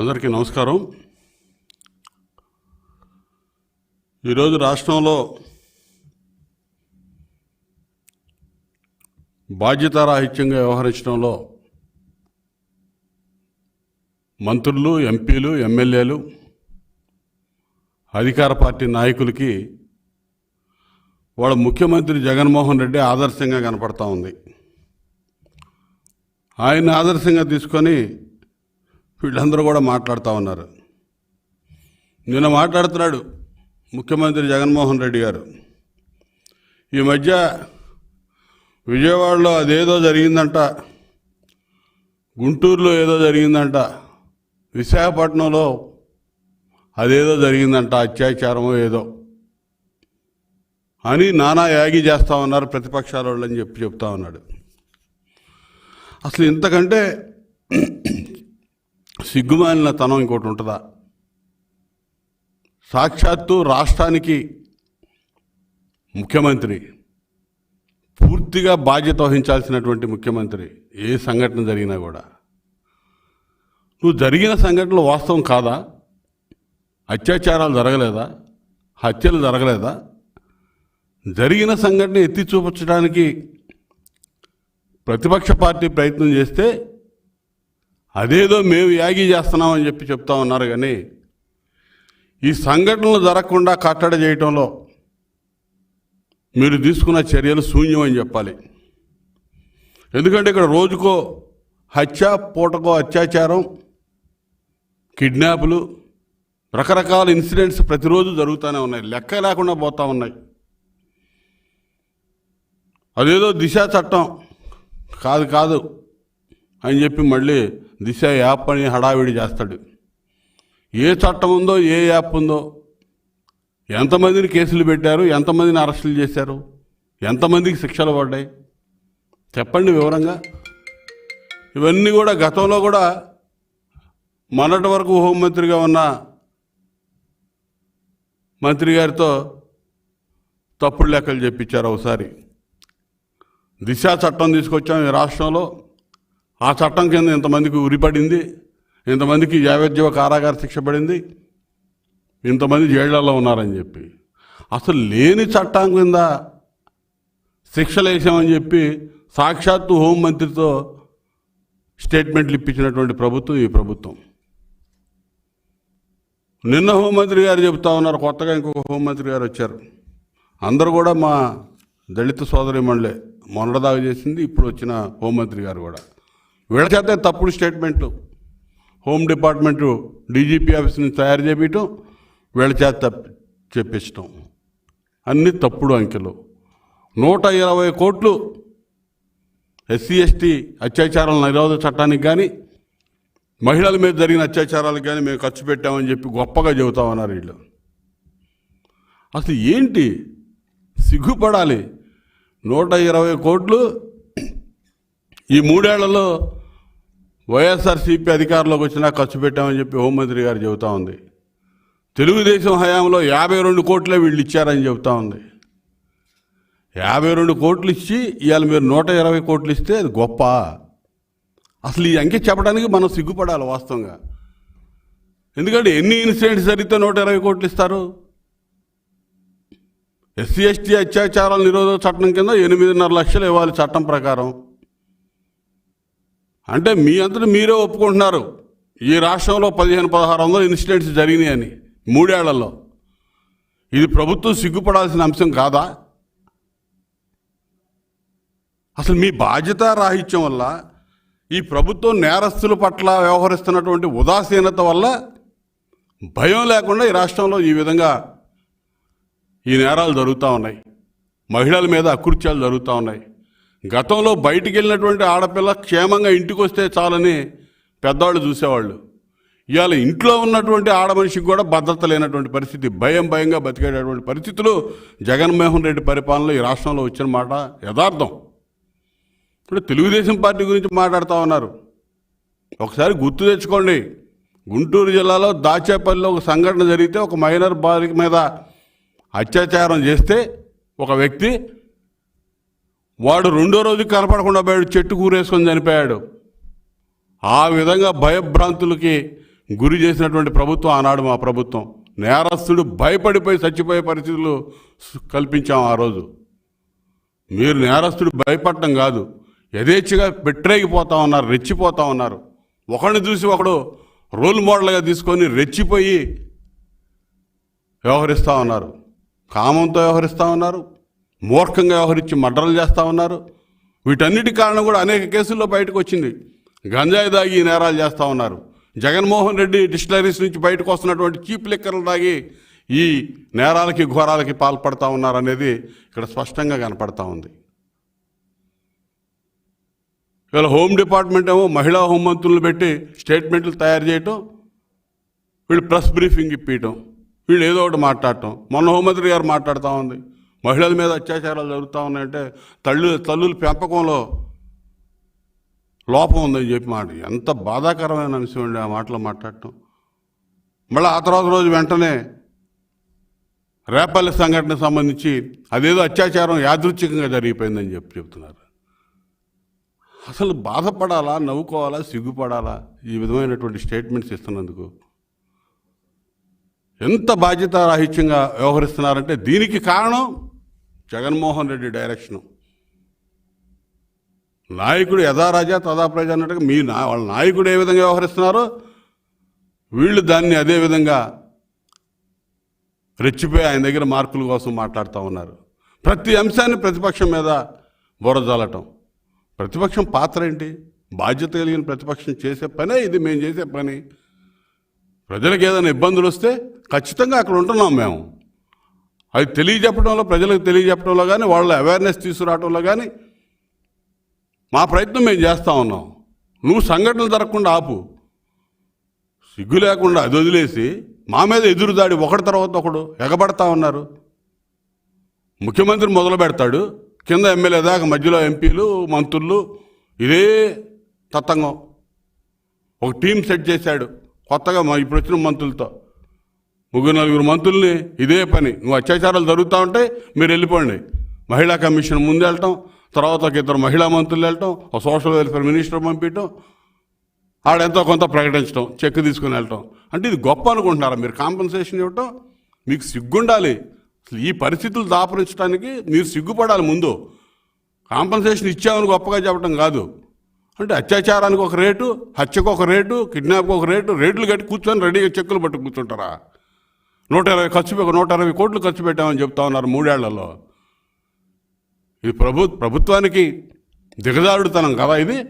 అందరికీ నమస్కారం. ఈరోజు రాష్ట్రంలో బాధ్యతారాహిత్యంగా వ్యవహరించడంలో మంత్రులు ఎంపీలు ఎమ్మెల్యేలు అధికార పార్టీ నాయకులకి వాళ్ళ ముఖ్యమంత్రి జగన్మోహన్ రెడ్డి ఆదర్శంగా కనపడతా ఉంది. ఆయన ఆదర్శంగా తీసుకొని వీళ్ళందరూ కూడా మాట్లాడుతూ ఉన్నారు. నిన్న మాట్లాడుతున్నాడు ముఖ్యమంత్రి జగన్మోహన్ రెడ్డి గారు. ఈ మధ్య విజయవాడలో అదేదో జరిగిందంట గుంటూరులో ఏదో జరిగిందంట విశాఖపట్నంలో అదేదో జరిగిందంట అత్యాచారమో ఏదో అని నానా యాగి చేస్తా ఉన్నారు ప్రతిపక్షాల వాళ్ళని చెప్పి చెప్తా ఉన్నాడు. అసలు ఇంతకంటే సిగ్గుమాలిన తనం ఇంకోటి ఉంటుందా? సాక్షాత్తు రాష్ట్రానికి ముఖ్యమంత్రి పూర్తిగా బాధ్యత వహించాల్సినటువంటి ముఖ్యమంత్రి ఏ సంఘటన జరిగినా కూడా. నువ్వు జరిగిన సంఘటనలు వాస్తవం కాదా? అత్యాచారాలు జరగలేదా? హత్యలు జరగలేదా? జరిగిన సంఘటన ఎత్తి చూపించడానికి ప్రతిపక్ష పార్టీ ప్రయత్నం చేస్తే అదేదో మేము యాగి చేస్తున్నామని చెప్పి చెప్తా ఉన్నారు కానీ ఈ సంఘటనలు జరగకుండా కట్టడి చేయటంలో మీరు తీసుకున్న చర్యలు శూన్యం అని చెప్పాలి. ఎందుకంటే ఇక్కడ రోజుకో హత్య పూటకో అత్యాచారం కిడ్నాపులు రకరకాల ఇన్సిడెంట్స్ ప్రతిరోజు జరుగుతూనే ఉన్నాయి. లెక్క లేకుండా పోతా ఉన్నాయి. అదేదో దిశ చట్టం. కాదు కాదు. అని చెప్పి మళ్ళీ దిశ యాప్ అని హడావిడి చేస్తాడు. ఏ చట్టం ఉందో ఏ యాప్ ఉందో ఎంతమందిని కేసులు పెట్టారు ఎంతమందిని అరెస్టులు చేశారు ఎంతమందికి శిక్షలు పడ్డాయి? చెప్పండి వివరంగా. ఇవన్నీ కూడా గతంలో కూడా మొన్నటి వరకు హోంమంత్రిగా ఉన్న మంత్రి గారితో తప్పుడు లెక్కలు చెప్పించారు ఒకసారి. దిశ చట్టం తీసుకొచ్చాం ఈ రాష్ట్రంలో. ఆ చట్టం కింద ఇంతమందికి ఉరిపడింది ఇంతమందికి యావజ్జీవ కారాగార శిక్ష పడింది ఇంతమంది జైళ్ళలో ఉన్నారని చెప్పి. అసలు లేని చట్టం కింద శిక్షలు వేసామని చెప్పి సాక్షాత్తు హోంమంత్రితో స్టేట్మెంట్లు ఇప్పించినటువంటి ప్రభుత్వం ఈ ప్రభుత్వం. నిన్న హోంమంత్రి గారు చెప్తా ఉన్నారు కొత్తగా ఇంకొక హోంమంత్రి గారు వచ్చారు. అందరూ కూడా మా దళిత సోదరి మండలే మొన్నటిదాకా చేసింది ఇప్పుడు వచ్చిన హోంమంత్రి గారు కూడా. వీళ్ళ తప్పుడు స్టేట్మెంట్లు. హోమ్ డిపార్ట్మెంటు డీజీపీ ఆఫీస్ నుంచి తయారు చేయటం వీళ్ళ చేత చెప్పించటం అన్ని తప్పుడు అంకెలు. నూట ఇరవై కోట్లు ఎస్సీ ఎస్టీ అత్యాచారాల నిరోధక చట్టానికి కానీ మహిళల మీద జరిగిన అత్యాచారాలకు కానీ మేము ఖర్చు పెట్టామని చెప్పి గొప్పగా చెబుతామన్నారు వీళ్ళు. అసలు ఏంటి? సిగ్గుపడాలి. నూట ఇరవై కోట్లు ఈ మూడేళ్ళలో వైఎస్ఆర్సీపీ అధికారంలోకి వచ్చినా ఖర్చు పెట్టామని చెప్పి హోంమంత్రి గారు చెబుతా ఉంది. తెలుగుదేశం హయాంలో యాభై రెండు కోట్లే వీళ్ళు ఇచ్చారని చెబుతా ఉంది. యాభై రెండు కోట్లు ఇచ్చి ఇవాళ మీరు నూట ఇరవై కోట్లు ఇస్తే అది గొప్ప. అసలు ఈ అంకె చెప్పడానికి మనం సిగ్గుపడాలి వాస్తవంగా. ఎందుకంటే ఎన్ని ఇన్సిడెంట్స్ జరిగితే నూట ఇరవై కోట్లు ఇస్తారు? ఎస్సీ ఎస్టీ అత్యాచారాల నిరోధక చట్టం కింద ఎనిమిదిన్నర లక్షలు ఇవ్వాలి చట్టం ప్రకారం. అంటే మీ అంతటి మీరే ఒప్పుకుంటున్నారు. ఈ రాష్ట్రంలో పదిహేను పదహారు వందల ఇన్సిడెంట్స్ జరిగినాయి అని మూడేళ్ళలో. ఇది ప్రభుత్వం సిగ్గుపడాల్సిన అంశం కాదా? అసలు మీ బాధ్యత రాహిత్యం వల్ల ఈ ప్రభుత్వం నేరస్తుల పట్ల వ్యవహరిస్తున్నటువంటి ఉదాసీనత వల్ల భయం లేకుండా ఈ రాష్ట్రంలో ఈ విధంగా ఈ నేరాలు జరుగుతూ ఉన్నాయి. మహిళల మీద అకృత్యాలు జరుగుతూ ఉన్నాయి. గతంలో బయటికి వెళ్ళినటువంటి ఆడపిల్ల క్షేమంగా ఇంటికి వస్తే చాలని పెద్దవాళ్ళు చూసేవాళ్ళు. ఇవాళ ఇంట్లో ఉన్నటువంటి ఆడ మనిషికి కూడా భద్రత లేనటువంటి పరిస్థితి భయం భయంగా బతికేటటువంటి పరిస్థితులు జగన్మోహన్ రెడ్డి పరిపాలనలో ఈ రాష్ట్రంలో వచ్చిన మాట యథార్థం. ఇప్పుడు తెలుగుదేశం పార్టీ గురించి మాట్లాడుతూ ఉన్నారు. ఒకసారి గుర్తు తెచ్చుకోండి. గుంటూరు జిల్లాలో దాచేపల్లిలో ఒక సంఘటన జరిగితే ఒక మైనర్ బాలిక మీద అత్యాచారం చేస్తే ఒక వ్యక్తి వాడు రెండో రోజు కనపడకుండా పోయాడు చెట్టు కూరేసుకొని చనిపోయాడు. ఆ విధంగా భయభ్రాంతులకి గురి చేసినటువంటి ప్రభుత్వం ఆనాడు మా ప్రభుత్వం. నేరస్తుడు భయపడిపోయి చచ్చిపోయే పరిస్థితులు కల్పించాం ఆ రోజు. మీరు నేరస్తుడు భయపడటం కాదు యథేచ్ఛగా పెట్టరేగిపోతా ఉన్నారు రెచ్చిపోతా ఉన్నారు. ఒకడిని చూసి ఒకడు రోల్ మోడల్గా తీసుకొని రెచ్చిపోయి వ్యవహరిస్తూ ఉన్నారు. కామంతో వ్యవహరిస్తూ ఉన్నారు. మూర్ఖంగా వ్యవహరించి మర్డర్లు చేస్తూ ఉన్నారు. వీటన్నిటి కారణం కూడా అనేక కేసుల్లో బయటకు వచ్చింది. గంజాయి దాగి నేరాలు చేస్తూ ఉన్నారు. జగన్మోహన్ రెడ్డి డిస్టిలరీస్ నుంచి బయటకు వస్తున్నటువంటి చీప్ లిక్కర్లు దాగి ఈ నేరాలకి ఘోరాలకి పాల్పడతా ఉన్నారు అనేది ఇక్కడ స్పష్టంగా కనపడతా ఉంది. ఇవాళ హోమ్ డిపార్ట్మెంట్ ఏమో మహిళా హోంమంత్రులు పెట్టి స్టేట్మెంట్లు తయారు చేయటం వీళ్ళు ప్రెస్ బ్రీఫింగ్ ఇప్పించటం వీళ్ళు ఏదో ఒకటి మాట్లాడటం. మొన్న హోంమంత్రి గారు మాట్లాడుతూ ఉంది. మహిళల మీద అత్యాచారాలు జరుగుతూ ఉన్నాయంటే తల్లు తల్లుల పెంపకంలో లోపం ఉందని చెప్పి మాట. ఎంత బాధాకరమైన అంశం అండి ఆ మాటలు మాట్లాడటం. మళ్ళీ ఆ తర్వాత రోజు వెంటనే రేపల్లి సంఘటనకు సంబంధించి అదేదో అత్యాచారం యాదృచ్ఛికంగా జరిగిపోయిందని చెప్పి చెప్తున్నారు అసలు బాధపడాలా నవ్వుకోవాలా సిగ్గుపడాలా ఈ విధమైనటువంటి స్టేట్మెంట్స్ ఇస్తున్నందుకు? ఎంత బాధ్యతారాహిత్యంగా వ్యవహరిస్తున్నారంటే దీనికి కారణం జగన్మోహన్ రెడ్డి డైరెక్షను. నాయకుడు యథా రాజా తదా ప్రజ అన్నట్టుగా మీ నా వాళ్ళ నాయకుడు ఏ విధంగా వ్యవహరిస్తున్నారో వీళ్ళు దాన్ని అదే విధంగా రెచ్చిపోయి ఆయన దగ్గర మార్కుల కోసం మాట్లాడుతూ ఉన్నారు. ప్రతి అంశాన్ని ప్రతిపక్షం మీద బురజాలటం ప్రతిపక్షం పాత్ర ఏంటి? బాధ్యత కలిగిన ప్రతిపక్షం చేసే పనే ఇది మేము చేసే పని. ప్రజలకు ఏదైనా ఇబ్బందులు వస్తే ఖచ్చితంగా అక్కడ ఉంటున్నాం మేము. అది తెలియజెప్పడంలో ప్రజలకు తెలియజెప్పడంలో కానీ వాళ్ళ అవేర్నెస్ తీసుకురావడంలో కానీ మా ప్రయత్నం మేము చేస్తూ ఉన్నాం. నువ్వు సంఘటనలు జరగకుండా ఆపు. సిగ్గు లేకుండా అది వదిలేసి మా మీద ఎదురుదాడి ఒకటి తర్వాత ఒకడు ఎగబడతా ఉన్నారు. ముఖ్యమంత్రి మొదలు పెడతాడు. కింద ఎమ్మెల్యే దాకా మధ్యలో ఎంపీలు మంత్రులు ఇదే తతంగం ఒక టీం సెట్ చేశాడు. కొత్తగా మా ఇప్పుడు వచ్చిన మంత్రులతో. ముగ్గురు నలుగురు మంత్రుల్ని ఇదే పని. నువ్వు అత్యాచారాలు జరుగుతూ ఉంటే మీరు వెళ్ళిపోండి. మహిళా కమిషన్ ముందు వెళ్ళటం తర్వాత ఒక ఇద్దరు మహిళా మంత్రులు వెళ్ళటం ఒక సోషల్ వెల్ఫేర్ మినిస్టర్ పంపించటం ఆడెంతో కొంత ప్రకటించడం చెక్ తీసుకుని వెళ్ళటం అంటే ఇది గొప్ప అనుకుంటున్నారా? మీరు కాంపెన్సేషన్ ఇవ్వటం మీకు సిగ్గుండాలి. అసలు ఈ పరిస్థితులు దాపరించడానికి మీరు సిగ్గుపడాలి ముందు. కాంపెన్సేషన్ ఇచ్చామని గొప్పగా చెప్పడం కాదు. అంటే అత్యాచారానికి ఒక రేటు హత్యకు ఒక రేటు కిడ్నాప్కి ఒక రేటు రేట్లు కట్టి కూర్చొని రెడీగా చెక్కులు పట్టు కూర్చుంటారా? నూట ఇరవై ఖర్చు నూట ఇరవై కోట్లు ఖర్చు పెట్టామని చెప్తా ఉన్నారు మూడేళ్ళలో. ఇది ప్రభు ప్రభుత్వానికి దిగజారుడుతనం కదా ఇది?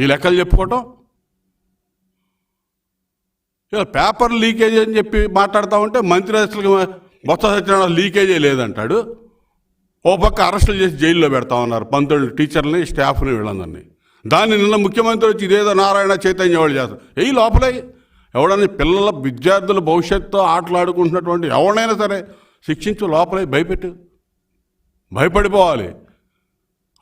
ఈ లెక్కలు చెప్పుకోవటం? ఇలా పేపర్ లీకేజ్ అని చెప్పి మాట్లాడుతూ ఉంటే మంత్రి అసలు మొత్తం సత్యనారాయణ లీకేజే లేదంటాడు. ఓ పక్క అరెస్టులు చేసి జైల్లో పెడతా ఉన్నారు పంతులు టీచర్ని స్టాఫ్ని వీళ్ళందరినీ. దాన్ని నిన్న ముఖ్యమంత్రి వచ్చి ఇదేదో నారాయణ చైతన్య వాళ్ళు చేస్తారు. ఏ లోపలే. ఎవడని పిల్లల విద్యార్థుల భవిష్యత్తు ఆటలాడుకుంటున్నటువంటి ఎవరినైనా సరే శిక్షించు లోపలే భయపెట్టు. భయపడిపోవాలి.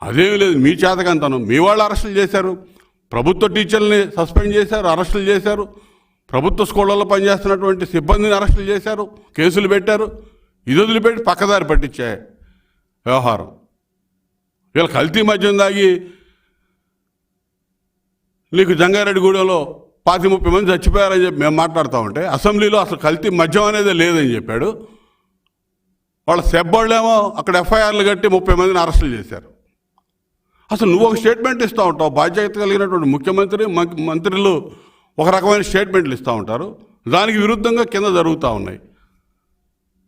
అదేమీ లేదు. మీ చేతకంతను. మీ వాళ్ళు అరెస్టులు చేశారు. ప్రభుత్వ టీచర్ని సస్పెండ్ చేశారు అరెస్టులు చేశారు. ప్రభుత్వ స్కూళ్ళల్లో పనిచేస్తున్నటువంటి సిబ్బందిని అరెస్టులు చేశారు కేసులు పెట్టారు. ఇది వదిలిపెట్టి పక్కదారి పట్టించే వ్యవహారం. వీళ్ళు కల్తీ మద్యం దాగి నీకు జంగారెడ్డిగూడెంలో పాతి ముప్పై మంది చచ్చిపోయారని చెప్పి మేము మాట్లాడుతూ ఉంటే అసెంబ్లీలో అసలు కల్తీ మద్యం అనేది లేదని చెప్పాడు. వాళ్ళ సెబ్బళ్ళేమో అక్కడ ఎఫ్ఐఆర్లు కట్టి ముప్పై మందిని అరెస్టులు చేశారు. అసలు నువ్వు ఒక స్టేట్మెంట్ ఇస్తూ ఉంటావు బాధ్యత కలిగినటువంటి ముఖ్యమంత్రి మంత్రులు ఒక రకమైన స్టేట్మెంట్లు ఇస్తూ ఉంటారు. దానికి విరుద్ధంగా కింద జరుగుతూ ఉన్నాయి.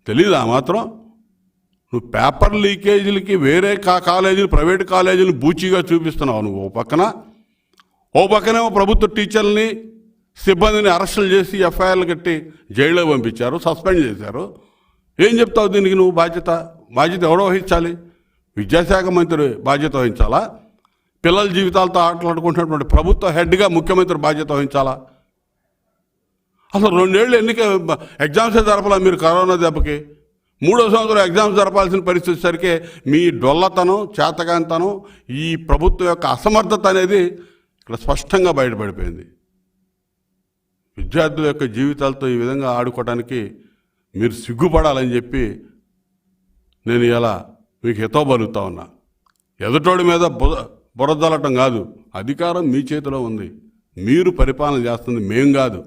తెలీదా మాత్రం? నువ్వు పేపర్ లీకేజీలకి వేరే కా కాలేజీలు ప్రైవేట్ కాలేజీలు బూచిగా చూపిస్తున్నావు నువ్వు ఓ పక్కన. ఓ పక్కనేమో ప్రభుత్వ టీచర్లని సిబ్బందిని అరెస్టులు చేసి ఎఫ్ఐఆర్లు కట్టి జైల్లో పంపించారు సస్పెండ్ చేశారు. ఏం చెప్తావు దీనికి నువ్వు బాధ్యత? బాధ్యత ఎవడో వహించాలి? విద్యాశాఖ మంత్రి బాధ్యత వహించాలా? పిల్లల జీవితాలతో ఆటలాడుకుంటున్నటువంటి ప్రభుత్వ హెడ్గా ముఖ్యమంత్రి బాధ్యత వహించాలా? అసలు రెండేళ్ళు ఎన్నిక ఎగ్జామ్స్ జరపాలా మీరు కరోనా దెబ్బకి? మూడో సంవత్సరం ఎగ్జామ్స్ జరపాల్సిన పరిస్థితి వచ్చేసరికి మీ డొల్లతనం చేతకాంతనం ఈ ప్రభుత్వం యొక్క అసమర్థత అనేది ఇక్కడ స్పష్టంగా బయటపడిపోయింది. విద్యార్థుల యొక్క జీవితాలతో ఈ విధంగా ఆడుకోవడానికి మీరు సిగ్గుపడాలని చెప్పి నేను ఇలా మీకు హితవు పలుకుతా ఉన్నా. ఎదుటోడి మీద బుర బురదలటం కాదు. అధికారం మీ చేతిలో ఉంది. మీరు పరిపాలన చేస్తుంది మేం కాదు.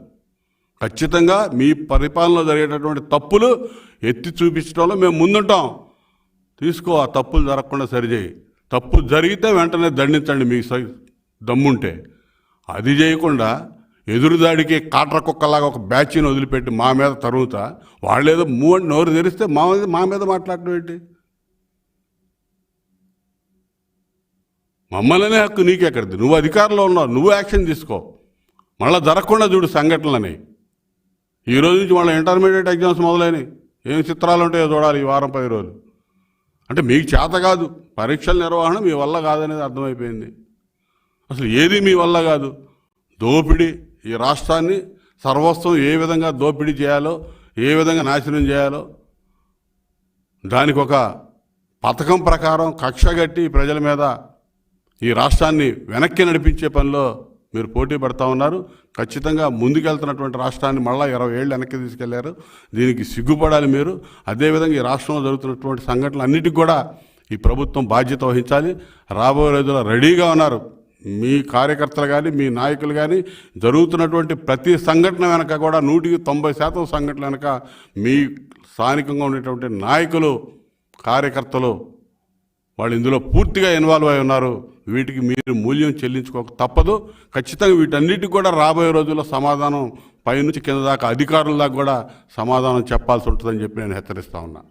ఖచ్చితంగా మీ పరిపాలనలో జరిగేటటువంటి తప్పులు ఎత్తి చూపించడంలో మేము ముందుంటాం. తీసుకో ఆ తప్పులు జరగకుండా సరిచేయి. తప్పు జరిగితే వెంటనే దండించండి మీకు దమ్ముంటే. అది చేయకుండా ఎదురుదాడికి కాట్ర కుక్కలాగా ఒక బ్యాచ్ని వదిలిపెట్టి మా మీద తరుగుతా వాళ్ళేదో మూ అని నోరు తెరిస్తే మా మీద మా మీద మాట్లాడటం ఏంటి? మమ్మల్నే హక్కు నీకెక్కడిది? నువ్వు అధికారంలో ఉన్నావు నువ్వు యాక్షన్ తీసుకో. మళ్ళీ జరగకుండా చూడు సంఘటనలని. ఈ రోజు నుంచి వాళ్ళ ఇంటర్మీడియట్ ఎగ్జామ్స్ మొదలైనవి ఏం చిత్రాలు ఉంటాయో చూడాలి ఈ వారం పది రోజులు. అంటే మీకు చేత కాదు పరీక్షల నిర్వహణ మీ వల్ల కాదనేది అర్థమైపోయింది. అసలు ఏది మీ వల్ల కాదు. దోపిడీ ఈ రాష్ట్రాన్ని సర్వస్వం ఏ విధంగా దోపిడీ చేయాలో ఏ విధంగా నాశనం చేయాలో దానికి ఒక పథకం ప్రకారం కక్ష కట్టి ప్రజల మీద ఈ రాష్ట్రాన్ని వెనక్కి నడిపించే పనిలో మీరు పోటీ పడతా ఉన్నారు. ఖచ్చితంగా ముందుకెళ్తున్నటువంటి రాష్ట్రాన్ని మళ్ళీ ఇరవై ఏళ్ళు వెనక్కి తీసుకెళ్ళారు. దీనికి సిగ్గుపడాలి మీరు. అదేవిధంగా ఈ రాష్ట్రంలో జరుగుతున్నటువంటి సంఘటనలు అన్నిటికీ కూడా ఈ ప్రభుత్వం బాధ్యత వహించాలి. రాబోయే రోజుల్లో రెడీగా ఉన్నారు. మీ కార్యకర్తలు కానీ మీ నాయకులు కానీ జరుగుతున్నటువంటి ప్రతి సంఘటన వెనక కూడా నూటికి తొంభై శాతం సంఘటన వెనక మీ స్థానికంగా ఉండేటువంటి నాయకులు కార్యకర్తలు వాళ్ళు ఇందులో పూర్తిగా ఇన్వాల్వ్ అయి ఉన్నారు. వీటికి మీరు మూల్యం చెల్లించుకోక తప్పదు. ఖచ్చితంగా వీటన్నిటికి కూడా రాబోయే రోజుల్లో సమాధానం పైనుంచి కింద దాకా అధికారుల దాకా కూడా సమాధానం చెప్పాల్సి ఉంటుందని చెప్పి నేను హెచ్చరిస్తా ఉన్నాను